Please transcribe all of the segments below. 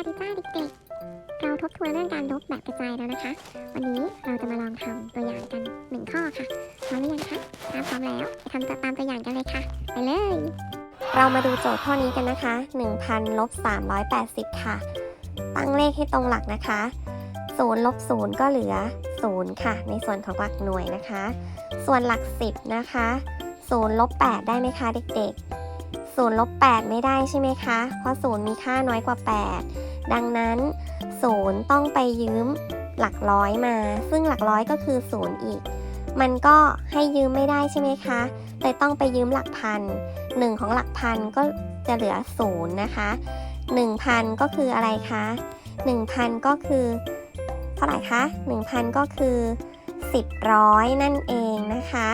วัสดีจ้าเด็กๆ เราทบทวนเรื่องการลบแบบกระจายแล้วนะคะ วันนี้เราจะมาลองทำตัวอย่างกันหนึ่งข้อค่ะพร้อมหรือยังคะถ้าพร้อมแล้วไปทำตามตัวอย่างกันเลยค่ะ ไปเลย เรามาดูโจทย์ข้อนี้กันนะคะ1,000ลบ380 ค่ะ ตั้งเลขให้ตรงหลักนะคะ0ลบ0ก็เหลือ 0 ค่ะ ในส่วนของหลักหน่วยนะคะ ส่วนหลัก 10 นะคะ0ลบ8ได้ไหมคะเด็กๆ 0ลบ8ไม่ได้ใช่ไหมคะ เพราะ 0 มีค่าน้อยกว่า 8 ดังนั้น 0 ต้องไปยืมหลักร้อยมา ซึ่งหลักร้อยก็คือ 0 อีก มันก็ให้ยืมไม่ได้ใช่ไหมคะเลยต้องไปยืมหลักพันหนึ่งของหลักพันก็จะเหลือศูนย์นะคะหนึ่งพันก็คืออะไรคะหนึ่งพันก็คือ เท่าไหร่คะหนึ่งพันก็คือสิบร้อยนั่นเองนะคะ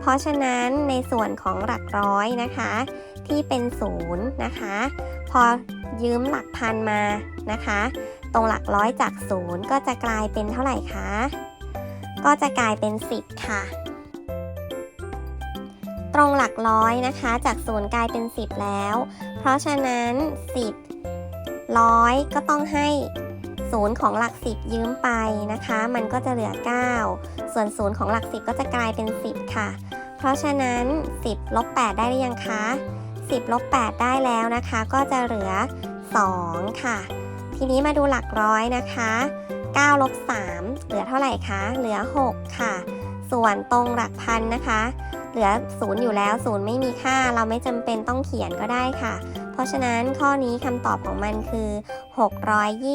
เพราะฉะนั้นในส่วนของหลักร้อยนะคะ ที่เป็นศูนย์นะคะ พอยืมหลักพันมานะคะ ตรงหลักร้อยจากศูนย์ก็จะกลายเป็นเท่าไหร่คะ ก็จะกลายเป็น 10 ค่ะ ตรงหลักร้อยนะคะ จากศูนย์กลายเป็น 10 แล้ว เพราะฉะนั้น 10ร้อยก็ต้องให้ศูนย์ของหลัก10ยืมไปนะคะ มันก็จะเหลือ 9 ส่วนศูนย์ของหลัก10ก็จะกลายเป็น 10 ค่ะ เพราะฉะนั้น 10ลบ8ได้หรือยังคะ 10ลบ8ได้แล้วนะคะ ก็จะเหลือ 2 ค่ะ ทีนี้มาดูหลักร้อยนะคะ9ลบ3เหลือเท่าไหร่คะ เหลือ 6 ค่ะ ส่วนตรงหลักพันนะคะ เหลือ 0 อยู่แล้ว 0 ไม่มีค่า เราไม่จำเป็นต้องเขียนก็ได้ค่ะ เพราะฉะนั้นข้อนี้คำตอบของมันคือ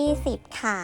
620 ค่ะ